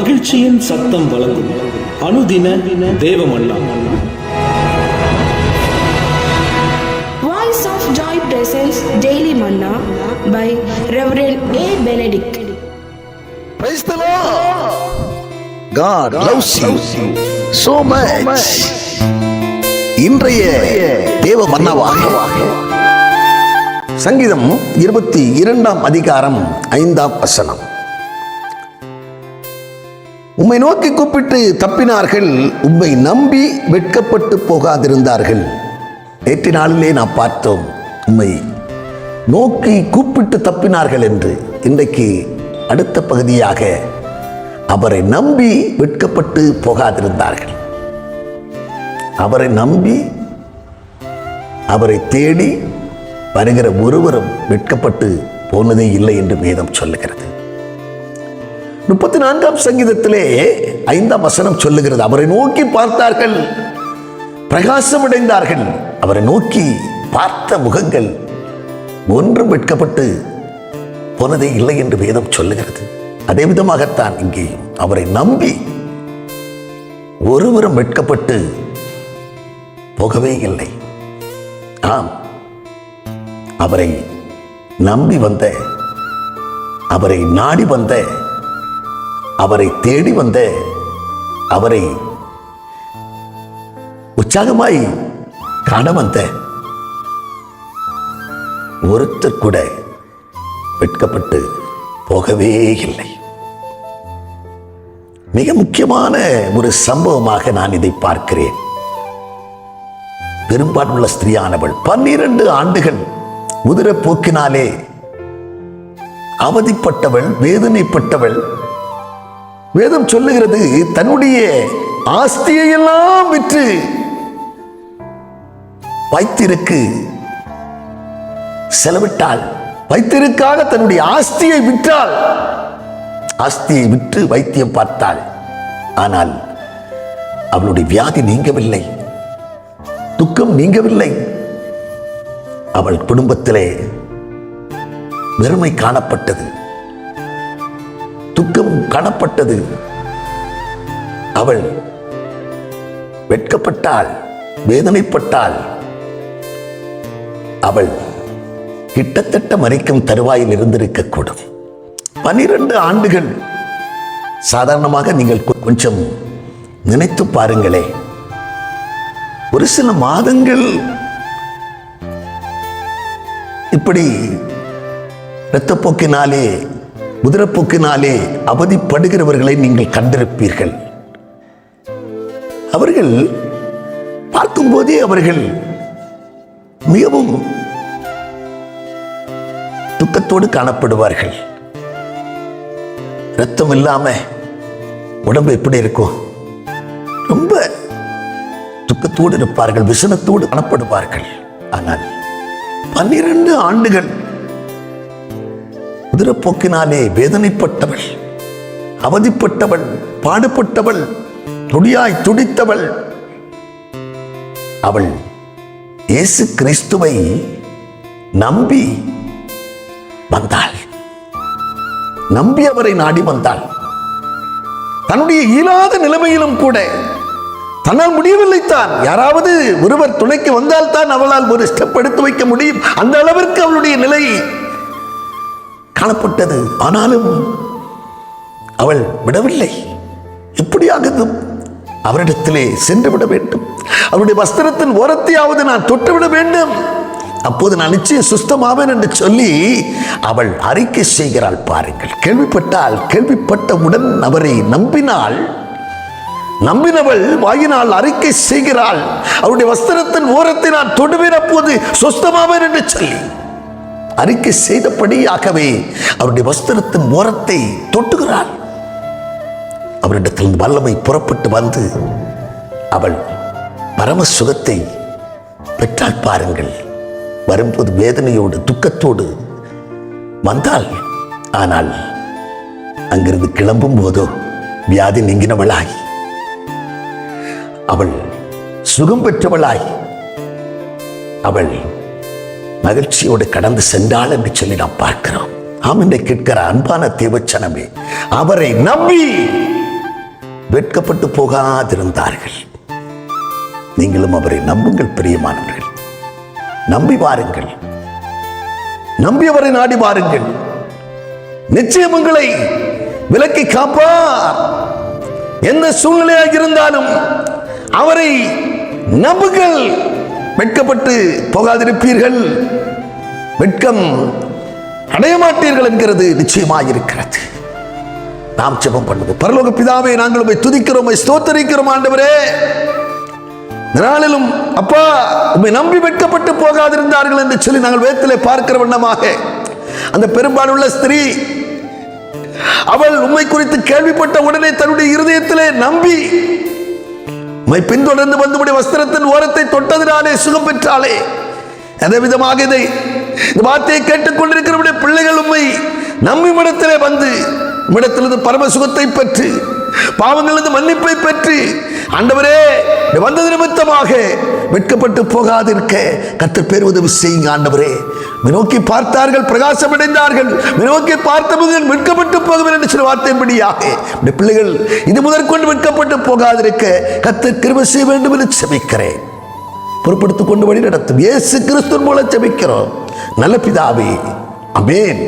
மகிழ்ச்சியின் சத்தம் வழங்கும் அனுதின தேவமல்லா of Joy presents Daily Manna by Reverend A. Benedict. Praise the Lord. God loves you so much. இன்றைய தேவ மன்னவாக சங்கீதம் இருபத்தி இரண்டாம் அதிகாரம் ஐந்தாம் வசனம் உம்மை நோக்கி கூப்பிட்டு தப்பினார்கள். உம்மை நம்பி வெட்கப்பட்டு போகாதிருந்தார்கள். நேற்று நாளிலே நாம் பார்த்தோம் உம்மை நோக்கி கூப்பிட்டு தப்பினார்கள் என்று. இன்றைக்கு அடுத்த பகுதியாக அவரை நம்பி வெட்கப்பட்டு போகாதிருந்தார்கள். அவரை நம்பி அவரை தேடி வருகிற ஒருவரும் வெட்கப்பட்டு போனதே இல்லை என்று வேதம் சொல்லுகிறது. முப்பத்தி நான்காம் சங்கீதத்திலே ஐந்தாம் வசனம் சொல்லுகிறது. அவரை நோக்கி பார்த்தார்கள். பிரகாசமடைந்தார்கள். அவரை நோக்கி பார்த்த முகங்கள் ஒன்றும் வெட்கப்பட்டு போனதே இல்லை என்று வேதம் சொல்லுகிறது. அதே விதமாகத்தான் இங்கே அவரை நம்பி ஒருவரும் வெட்கப்பட்டு போகவே இல்லை. ஆம். அவரை நம்பி வந்த அவரை நாடி வந்த அவரை தேடி வந்த அவரை உற்சாகமாய் காண வந்த ஒருத்தர் கூட வெட்கப்பட்டு போகவே இல்லை. மிக முக்கியமான ஒரு சம்பவமாக நான் இதை பார்க்கிறேன். பெரும்பான்மையுள்ள ஸ்திரீயானவள் பன்னிரண்டு ஆண்டுகள் உதிர போக்கினாலே அவதிப்பட்டவள் வேதனைப்பட்டவள் வேதம் சொல்லுகிறது தன்னுடைய ஆஸ்தியை எல்லாம் விற்று வைத்திருக்கு. செலவிட்டாள். வைத்திருக்காக தன்னுடைய ஆஸ்தியை விற்றாள். ஆஸ்தியை விற்று வைத்தியம் பார்த்தாள். ஆனால் அவளுடைய வியாதி நீங்கவில்லை. துக்கம் நீங்கவில்லை. அவள் குடும்பத்திலே வெறுமை காணப்பட்டது. துக்கம் காணப்பட்டது. அவள் வெட்கப்பட்டாள் வேதனைப்பட்டாள். அவள் கிட்டத்தட்ட மறைக்கும் தருவாயில் இருந்திருக்கக்கூடும். பனிரெண்டு ஆண்டுகள். சாதாரணமாக நீங்கள் கொஞ்சம் நினைத்து பாருங்களே. ஒரு சில மாதங்கள் இப்படி இரத்தப்போக்கினாலே உதிரப்போக்கினாலே அவதிப்படுகிறவர்களை நீங்கள் கண்டிருப்பீர்கள். அவர்கள் பார்க்கும்போதே அவர்கள் மிகவும் துக்கத்தோடு காணப்படுவார்கள். ரத்தம் இல்லாம உடம்பு எப்படி இருக்கும்? ரொம்ப துக்கத்தோடு இருப்பார்கள் விசனத்தோடு காணப்படுவார்கள். ஆனால் பன்னிரண்டு ஆண்டுகள் குதிரைப்போக்கினாலே வேதனைப்பட்டவள் அவதிப்பட்டவள் பாடுபட்டவள் துடியாய் துடித்தவள். அவள் இயேசு கிறிஸ்துவை நம்பி வந்தாள். நம்பி அவரை நாடி வந்தாள். தன்னுடைய இயலாத நிலைமையிலும் கூட தன்னால் முடியவில்லை தான் யாராவது ஒருவர் துணைக்கு வந்தால் தான் அவளால் ஒரு ஸ்டெப் எடுத்து வைக்க முடியும். அந்த அளவிற்கு அவளுடைய நிலை காணப்பட்டது. ஆனாலும் அவள் விடவில்லை. எப்படியாவது அவரிடத்திலே சென்று விட வேண்டும். அவருடைய வஸ்திரத்தின் ஓரத்தையாவது நான் தொட்டுவிட வேண்டும். அப்போது நான் நிச்சயம் சுஸ்தமாவேன் என்று சொல்லி அவள் அறிக்கை செய்கிறாள் பாருங்கள். கேள்விப்பட்டால் கேள்விப்பட்டவுடன் அவரை நம்பினாள் நம்பினவள் வாயினால் அறிக்கை செய்கிறாள். அவருடைய வஸ்திரத்தின் ஓரத்தை நான் தொடுவேன் அப்போது சுஸ்தமாவேன் என்று சொல்லி அறிக்கை செய்தபடியாகவே அவருடைய வஸ்திரத்தின் ஓரத்தை தொட்டுகிறாள். அவரிடத்தில் வல்லமை புறப்பட்டு வந்து அவள் பரம சுகத்தை பெற்றால் பாருங்கள். வரும்போது வேதனையோடு துக்கத்தோடு வந்தாள். ஆனால் அங்கிருந்து கிளம்பும் போதோ வியாதி நீங்கினவளாய். அவள் சுகம் பெற்றவளாய். அவள் மகிழ்ச்சியோடு கடந்து சென்றாள் என்று சொல்லி நாம் பார்க்கிறோம். ஆம் என்று கேட்கிற அன்பான தேவச்சனமே அவரை நம்பி வெட்கப்பட்டு போகாதிருந்தார்கள். நீங்களும் அவரை நம்புங்கள் பிரியமானவர்கள். நம்பி வாருங்கள். நம்பி அவரை நாடி வாருங்கள். நிச்சயம் உங்களை விலக்கி காப்பார். எந்த சூழ்நிலையாக இருந்தாலும் அவரை நம்புங்கள். வெட்கப்பட்டு போகாதிருப்பீர்கள். வெட்கம் அடைய மாட்டீர்கள் என்கிறது நிச்சயமாயிருக்கிறது. நாம் ஜெபம் பண்ணுவோம். பரலோக பிதாவை நாங்கள் உண்மை துதிக்கிறோம் ஸ்தோத்தரிக்கிறோம் ஆண்டவரே. நாளிலும் அப்பா உண்மை நம்பி வெட்கப்பட்டு போகாதிருந்தார்கள் என்று சொல்லி நாங்கள் வேத்திலே பார்க்கிற வண்ணமாக அந்த பெரும்பாலுள்ள ஸ்திரீ அவள் உண்மை குறித்து கேள்விப்பட்ட உடனே தன்னுடைய இருதயத்திலே நம்பி உம்மை பின்தொடர்ந்து வந்து உடைய வஸ்திரத்தின் ஓரத்தை தொட்டதினாலே சுகம் பெற்றாளே. எந்த விதமாக இதை இந்த வார்த்தையை கேட்டுக்கொண்டிருக்கிற பிள்ளைகள் உண்மை நம்மிடத்திலே வந்து உம்மிடத்திலிருந்து பரம சுகத்தை பெற்று பாவங்களிலிருந்து மன்னிப்பை பெற்று ஆண்டவரே வந்தது நிமித்தமாக வெட்கப்பட்டு போகாதிருக்க. கத்தர் பேர் உதவி செய்யுங்க ஆண்டவரே. நோக்கி பார்த்தார்கள் பிரகாசம் அடைந்தார்கள். நோக்கி பார்த்தபோது வெட்கப்பட்டு போகவில்லை என்று சில வார்த்தையின்படியாக உம்முடைய பிள்ளைகள் இது முதற்கொண்டு வெட்கப்பட்டு போகாதிருக்க கத்தர் கிருபை செய்ய வேண்டும் என்று செபிக்கிறேன். பொறுப்படுத்திக் கொண்டு வழி நடத்தும். இயேசு கிறிஸ்துவின் மூலம் ஜெபிக்கிறோம் நல்ல பிதாவே அமேன்